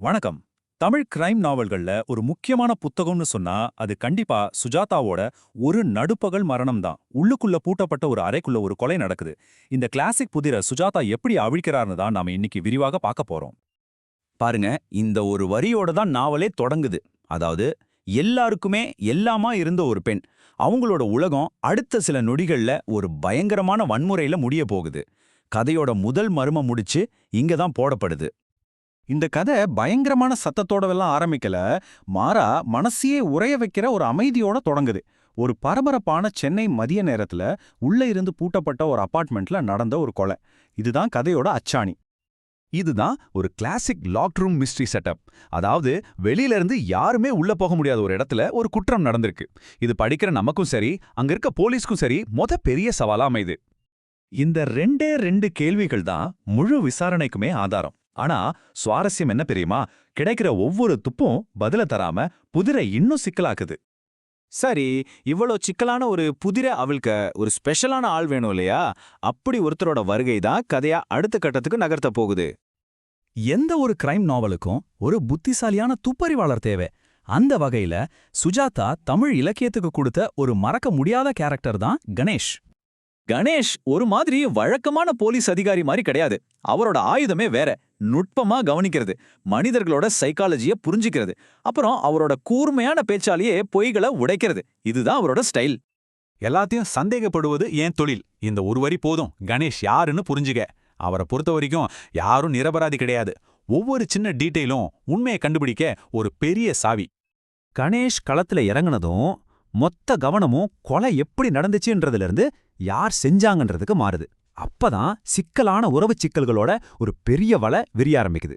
வணக்கம். தமிழ் கிரைம் நாவல்கள்ல ஒரு முக்கியமான புத்தகம்னு சொன்னா அது கண்டிப்பா சுஜாதாவோட ஒரு நடுப்பகல் மரணம் தான் உள்ளுக்குள்ள பூட்டப்பட்ட ஒரு அறைக்குள்ள ஒரு கொலை நடக்குது. இந்த கிளாசிக் புதிர சுஜாதா எப்படி அவிழ்க்கிறார்னு தான் நாம இன்னைக்கு விரிவாக பார்க்க போறோம். பாருங்க இந்த ஒரு வரியோட தான் நாவலே தொடங்குது. அதாவது எல்லாருக்குமே எல்லாமா இருந்த ஒரு பெண். அவங்களோட உலகம் அடுத்த சில நொடிகள்ல ஒரு பயங்கரமான வன்முறையில முடிய போகுது. கதையோட முதல் மர்மம் முடிச்சு இங்க தான் போடப்படுது. இந்த கதை பயங்கரமான சத்தத்தோடவெல்லாம் ஆரம்பிக்கல. மாறா மனசையே உறைய வைக்கிற ஒரு அமைதியோட தொடங்குது. ஒரு பரபரப்பான சென்னை மதிய நேரத்துல உள்ள இருந்து பூட்டப்பட்ட ஒரு அபார்ட்மெண்ட்ல நடந்த ஒரு கொலை. இதுதான் கதையோட அச்சாணி. இதுதான் ஒரு classic lock room mystery setup. அதாவது வெளியில இருந்து யாருமே உள்ள போக முடியாத ஒரு இடத்துல ஒரு குற்றம் நடந்திருக்கு. இது படிக்கிற நமக்கும் சரி அங்க இருக்க போலீஸ்க்கும் சரி மொத பெரிய சவாலா அமையுது. இந்த ரெண்டே ரெண்டு கேள்விகள் தான் முழு விசாரணைக்குமே ஆதாரம். ஆனா சுவாரஸ்யம் என்ன தெரியுமா? கிடைக்கிற ஒவ்வொரு துப்பும் பதில தராம புதிரை இன்னும் சிக்கலாக்குது. சரி இவ்வளோ சிக்கலான ஒரு புதிர அவளுக்கு ஒரு ஸ்பெஷலான ஆள் வேணும் இல்லையா? அப்படி ஒருத்தரோட வருகை தான் கதையா அடுத்த கட்டத்துக்கு நகர்த்த போகுது. எந்த ஒரு கிரைம் நாவலுக்கும் ஒரு புத்திசாலியான துப்பறிவாளர் தேவை. அந்த வகையில சுஜாதா தமிழ் இலக்கியத்துக்கு கொடுத்த ஒரு மறக்க முடியாத கேரக்டர் தான் கணேஷ். கணேஷ் ஒரு மாதிரி வழக்கமான போலீஸ் அதிகாரி மாதிரி கிடையாது. அவரோட ஆயுதமே வேற. நுட்பமா கவனிக்கிறது. மனிதர்களோட சைக்காலஜிய புரிஞ்சுக்கிறது. அப்புறம் அவரோட கூர்மையான பேச்சாலேயே பொய்களை உடைக்கிறது. இதுதான் அவரோட ஸ்டைல் எல்லாத்தையும் சந்தேகப்படுவது ஏன் தொழில்? இந்த ஒரு வரி போதும். கணேஷ் யாருன்னு புரிஞ்சுக்க. அவரை பொறுத்த வரைக்கும் யாரும் நிரபராதி கிடையாது. ஒவ்வொரு சின்ன டீட்டெயிலும் உண்மையை கண்டுபிடிக்க ஒரு பெரிய சாவி. கணேஷ் களத்துல இறங்குனதும் மொத்த கவனமும் கொலை எப்படி நடந்துச்சுன்றதுலேருந்து யார் செஞ்சாங்கன்றதுக்கு மாறுது. அப்பதான் சிக்கலான உறவுச் சிக்கல்களோட ஒரு பெரிய வலை விரிய ஆரம்பிக்குது.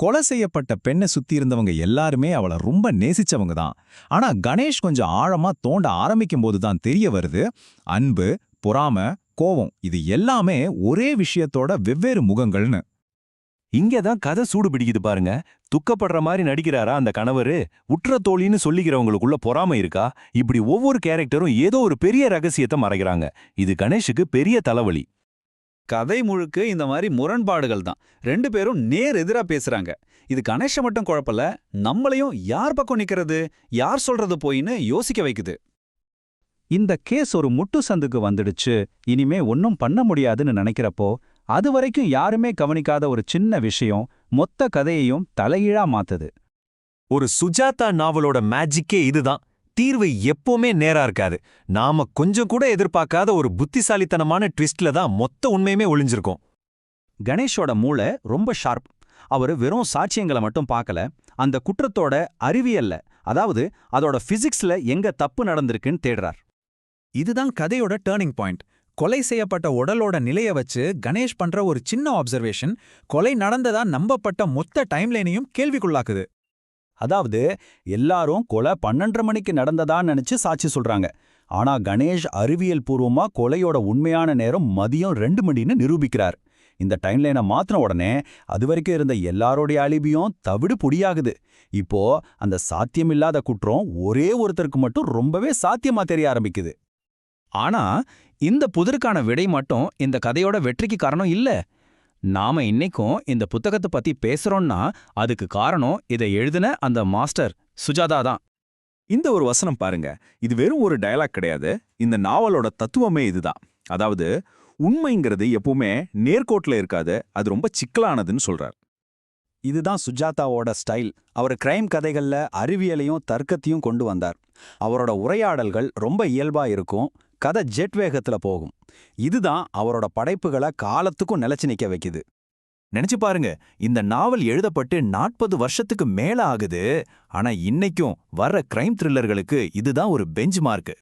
கொலை செய்யப்பட்ட பெண்ணை சுத்தி இருந்தவங்க எல்லாருமே அவளை ரொம்ப நேசிச்சவங்க தான். ஆனா கணேஷ் கொஞ்சம் ஆழமா தோண்ட ஆரம்பிக்கும் போது தான் தெரிய வருது அன்பு பொறாம கோவம் இது எல்லாமே ஒரே விஷயத்தோட வெவ்வேறு முகங்கள்னு. இங்க தான் கதை சூடு பிடிக்குது பாருங்க. துக்கப்படுற மாதிரி நடிக்கிறாரா அந்த கணவரு? உற்ற தோழின்னு சொல்லிக்கிறவங்களுக்குள்ள பொறாம இருக்கா? இப்படி ஒவ்வொரு கேரக்டரும் ஏதோ ஒரு பெரிய ரகசியத்தை மறைக்கிறாங்க. இது கணேஷுக்கு பெரிய தலைவலி. கதை முழுக்க இந்த மாதிரி முரண்பாடுகள் தான். ரெண்டு பேரும் நேர் எதிரா பேசுறாங்க. இது கணேஷ மட்டும் குழப்பல நம்மளையும் யார் பக்கம் நிக்கிறது? யார் சொல்றது போயின்னு யோசிக்க வைக்குது. இந்த கேஸ் ஒரு முட்டு சந்துக்கு வந்துடுச்சு. இனிமே ஒன்னும் பண்ண முடியாதுன்னு நினைக்கிறப்போ அது வரைக்கும் யாருமே கவனிக்காத ஒரு சின்ன விஷயம் மொத்த கதையையும் தலைகீழா மாத்துது. ஒரு சுஜாதா நாவலோட மேஜிக்கே இதுதான். தீர்வு எப்பவுமே நேரா இருக்காது. நாம கொஞ்சம் கூட எதிர்பார்க்காத ஒரு புத்திசாலித்தனமான ட்விஸ்ட்ல தான் மொத்த உண்மையுமே ஒளிஞ்சிருக்கும். கணேஷோட மூளை ரொம்ப ஷார்ப். அவர் வெறும் சாட்சியங்களை மட்டும் பார்க்கல. அந்த குற்றத்தோட அறிவியல்ல. அதாவது அதோட பிசிக்ஸ்ல எங்க தப்பு நடந்திருக்குன்னு தேடுறார். இதுதான் கதையோட டேர்னிங் பாயிண்ட் கொலை செய்யப்பட்ட உடலோட நிலைய வச்சு கணேஷ் பண்ற ஒரு சின்ன ஆப்சர்வேஷன் கொலை நடந்ததா நம்பப்பட்ட மொத்த டைம்லைனையும் கேள்விக்குள்ளாக்குது. அதாவது எல்லாரும் கொலை பன்னெண்டரை மணிக்கு நடந்ததான்னு நினைச்சு சாட்சி சொல்றாங்க. ஆனா கணேஷ் அறிவியல் பூர்வமா கொலையோட உண்மையான நேரம் மதியம் ரெண்டு மணின்னு நிரூபிக்கிறார். இந்த டைம்லைனை மாத்தின உடனே அது வரைக்கும் இருந்த எல்லாரோடைய அழிபியும் தவிடு பொடியாகுது. இப்போ அந்த சாத்தியமில்லாத குற்றம் ஒரே ஒருத்தருக்கு மட்டும் ரொம்பவே சாத்தியமா தெரிய ஆரம்பிக்குது. ஆனா இந்த புதிருக்கான விடை மட்டும் இந்த கதையோட வெற்றிக்கு காரணம் இல்ல. நாம இன்னைக்கும் இந்த புத்தகத்தை பத்தி பேசுறோம்னா அதுக்கு காரணம் இதை எழுதின அந்த மாஸ்டர் சுஜாதா தான். இந்த ஒரு வசனம் பாருங்க. இது வெறும் ஒரு டயலாக் கிடையாது. இந்த நாவலோட தத்துவமே இதுதான். அதாவது உண்மைங்கிறது எப்பவுமே நேர்கோட்டில் இருக்காது அது ரொம்ப சிக்கலானதுன்னு சொல்றார். இதுதான் சுஜாதாவோட ஸ்டைல் அவர் கிரைம் கதைகள்ல அறிவியலையும் தர்க்கத்தையும் கொண்டு வந்தார். அவரோட உரையாடல்கள் ரொம்ப இயல்பா இருக்கும். கதை ஜெட் வேகத்துல போகும். இதுதான் அவரோட படைப்புகளை காலத்துக்கும் நிலைச்சு நிக்க வைக்குது. நினைச்சு பாருங்க இந்த நாவல் எழுதப்பட்டு நாற்பது வருஷத்துக்கு மேல ஆகுது ஆனா இன்னைக்கும் வர்ற கிரைம் த்ரில்லர்களுக்கு இதுதான் ஒரு பெஞ்ச் மார்க்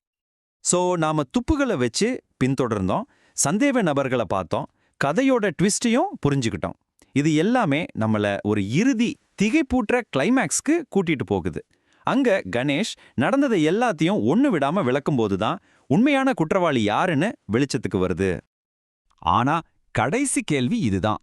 சோ நாம துப்புகளை வச்சு பின்தொடர்ந்தோம் சந்தேக நபர்களை பார்த்தோம் கதையோட ட்விஸ்டையும் புரிஞ்சுக்கிட்டோம். இது எல்லாமே நம்மள ஒரு இறுதி திகைப்பூட்டுற கிளைமேக்ஸ்க்கு கூட்டிட்டு போகுது. அங்க கணேஷ் நடந்ததை எல்லாத்தையும் ஒண்ணு விடாம விளக்கும்போது தான் உண்மையான குற்றவாளி யாருன்னு வெளிச்சத்துக்கு வருது. ஆனா கடைசி கேள்வி இதுதான்.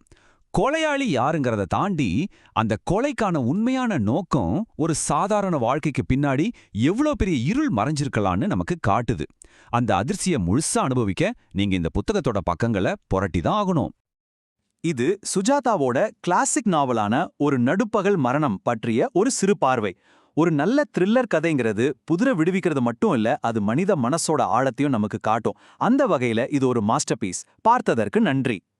கொலையாளி யாருங்கிறத தாண்டி அந்த கொலைக்கான உண்மையான நோக்கம் ஒரு சாதாரண வாழ்க்கைக்கு பின்னாடி எவ்வளோ பெரிய இருள் மறைஞ்சிருக்கலான்னு நமக்கு காட்டுது. அந்த அதிர்ச்சியை முழுசா அனுபவிக்க நீங்க இந்த புத்தகத்தோட பக்கங்களை புரட்டி தான் ஆகணும். இது சுஜாதாவோட கிளாசிக் நாவலான ஒரு நடுப்பகல் மரணம் பற்றிய ஒரு சிறு பார்வை. ஒரு நல்ல த்ரில்லர் கதைங்கிறது புதிரை விடுவிக்கிறது மட்டும் இல்ல அது மனித மனசோட ஆழத்தையும் நமக்கு காட்டும். அந்த வகையில இது ஒரு மாஸ்டர்பீஸ் பார்த்ததற்கு நன்றி.